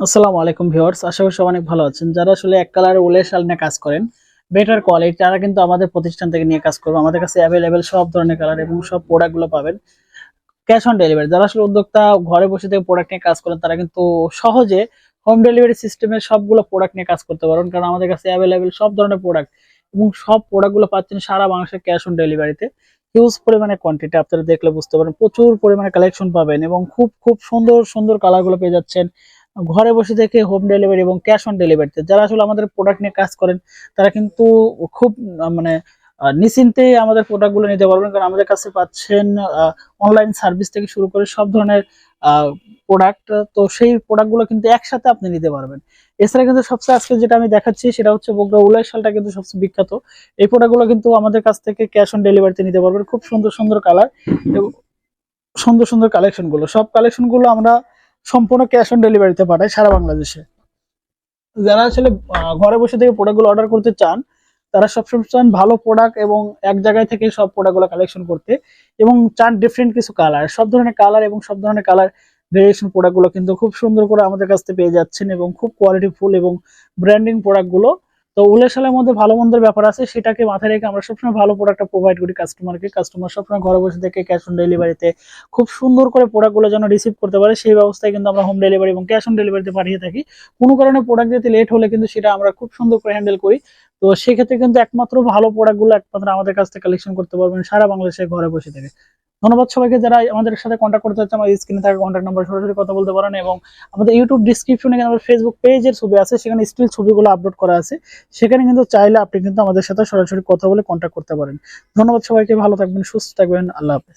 আসসালামু আলাইকুম ভিউয়ার্স, আশা করি সবাই অনেক ভালো আছেন। যারা আসলে এক কালারের উলের শাল নিয়ে কাজ করেন বেটার কোয়ালিটি তারা কিন্তু আমাদের প্রতিষ্ঠান থেকে নিয়ে কাজ করবে। আমাদের কাছে অ্যাভেলেবেল সব ধরনের কালার এবং সব প্রোডাক্টগুলো পাবেন। ক্যাশ অন ডেলিভারি যারা আসলে উদ্যোক্তা ঘরে বসে থেকে প্রোডাক্ট নিয়ে কাজ করেন, তারা কিন্তু সহজে হোম ডেলিভারি সিস্টেমে সবগুলো প্রোডাক্ট নিয়ে কাজ করতে পারেন কারণ আমাদের কাছে অ্যাভেলেবেল সব ধরনের প্রোডাক্ট এবং সব প্রোডাক্টগুলো পাচ্ছেন সারা বাংলাদেশের ক্যাশ অন ডেলিভারিতে হিউজ পরিমাণে কোয়ান্টিটি আপনারা দেখলে বুঝতে পারেন প্রচুর পরিমাণে কালেকশন পাবেন এবং খুব খুব সুন্দর সুন্দর কালারগুলো পেয়ে যাচ্ছেন। ঘরে বসে থেকে হোম ডেলিভারি এবং ক্যাশ অন ডেলিভারিতে যারা আসলে আমাদের প্রোডাক্ট নিয়ে কাজ করেন, তারা কিন্তু খুব মানে নিশ্চিন্তে আমাদের প্রোডাক্টগুলো নিতে পারবেন। কারণ আমাদের কাছে পাচ্ছেন অনলাইন সার্ভিস থেকে শুরু করে সব ধরনের প্রোডাক্ট তো সেই প্রোডাক্টগুলো কিন্তু একসাথে আপনি নিতে পারবেন। এছাড়া কিন্তু সবচেয়ে আজকে যেটা আমি দেখাচ্ছি, সেটা হচ্ছে বগুড়া উলাই শালটা কিন্তু সবচেয়ে বিখ্যাত। এই প্রোডাক্টগুলো কিন্তু আমাদের কাছ থেকে ক্যাশ অন ডেলিভারিতে নিতে পারবেন। খুব সুন্দর সুন্দর কালার সুন্দর সুন্দর কালেকশনগুলো সব কালেকশনগুলো আমরা সম্পূর্ণ ক্যাশ অন ডেলিভারিতে পাঠায় সারা বাংলাদেশে। যারা আসলে ঘরে বসে থেকে প্রোডাক্টগুলো অর্ডার করতে চান, তারা সবসময় চান ভালো প্রোডাক্ট এবং এক জায়গায় থেকে সব প্রোডাক্টগুলো কালেকশন করতে এবং চান ডিফারেন্ট কিছু কালার সব ধরনের কালার এবং সব ধরনের কালার ভেরিয়েশন প্রোডাক্টগুলো কিন্তু খুব সুন্দর করে আমাদের কাছ থেকে পেয়ে যাচ্ছেন এবং খুব কোয়ালিটিফুল এবং ব্র্যান্ডিং প্রোডাক্টগুলো তো উলের শালের মধ্যে ভালো মন্দের ব্যাপার আছে, সেটাকে মাথায় রেখে আমরা সবসময় ভালো প্রোডাক্টটা প্রোভাইড করি কাস্টমারকে কাস্টমার সবসময় ঘরে বসে থেকে ক্যাশ অন ডেলিভারিতে খুব সুন্দর করে প্রোডাক্টগুলো যেন রিসিভ করতে পারে, সেই ব্যবস্থায় কিন্তু আমরা হোম ডেলিভারি এবং ক্যাশ অন ডেলিভারিতে পাঠিয়ে থাকি। কোনো কারণে প্রোডাক্ট যেতে লেট হলে কিন্তু সেটা আমরা খুব সুন্দর করে হ্যান্ডেল করি। তো সেক্ষেত্রে কিন্তু একমাত্র ভালো প্রোডাক্টগুলো একমাত্র আমাদের কাছ থেকে কালেকশন করতে পারবেন সারা বাংলাদেশে ঘরে বসে থেকে। ধন্যবাদ সবাইকে যারা আমাদের সাথে কন্ট্যাক্ট করতে চাচ্ছে আমার স্ক্রিনে থাকা কন্ট্যাক্ট নাম্বার সরাসরি কথা বলতে পারেন এবং আমাদের ইউটিউব ডিসক্রিপশনে কিন্তু আমাদের ফেসবুক পেজের ছবি আছে, সেখানে স্টিল ছবিগুলো আপলোড করা আছে। সেখানে কিন্তু চাইলে আপনি কিন্তু আমাদের সাথে সরাসরি কথা বলে কন্ট্যাক্ট করতে পারেন। ধন্যবাদ সবাইকে, ভালো থাকবেন, সুস্থ থাকবেন, আল্লাহ হাফেজ।